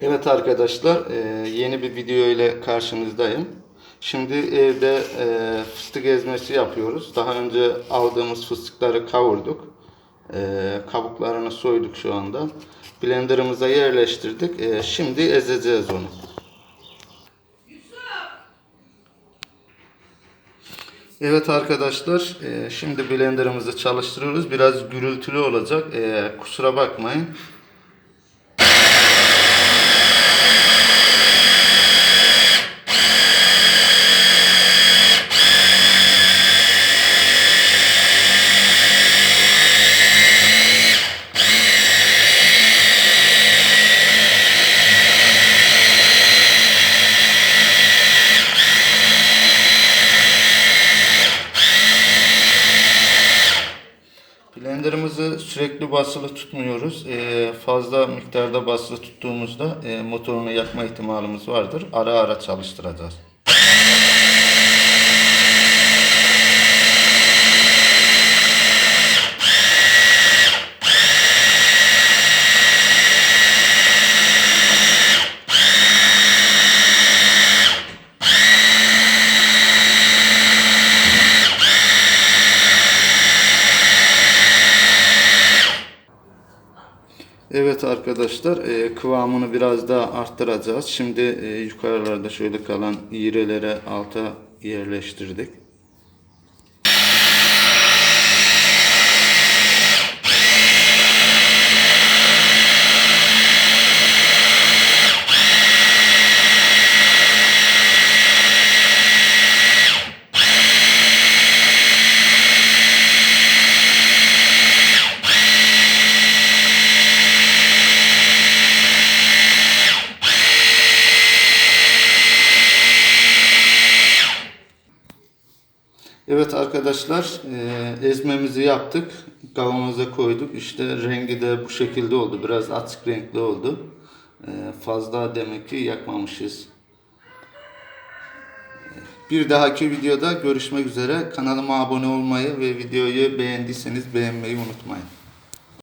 Evet arkadaşlar, e, yeni bir video ile karşınızdayım. Şimdi evde e, fıstık ezmesi yapıyoruz. Daha önce aldığımız fıstıkları kavurduk. E, kabuklarını soyduk şu anda. Blenderımıza yerleştirdik. Şimdi ezeceğiz onu. Evet arkadaşlar, şimdi blenderımızı çalıştırıyoruz. Biraz gürültülü olacak. Kusura bakmayın. Blenderımızı sürekli basılı tutmuyoruz. Ee, fazla miktarda basılı tuttuğumuzda e, motorunu yakma ihtimalimiz vardır. Ara ara çalıştıracağız. Evet arkadaşlar e, kıvamını biraz daha arttıracağız. Şimdi e, yukarılarda şöyle kalan iğrelere alta yerleştirdik. Evet arkadaşlar e, ezmemizi yaptık. Kavanoza koyduk. İşte rengi de bu şekilde oldu. Biraz açık renkli oldu. E, fazla demek ki yakmamışız. Bir dahaki videoda görüşmek üzere. Kanalıma abone olmayı ve videoyu beğendiyseniz beğenmeyi unutmayın.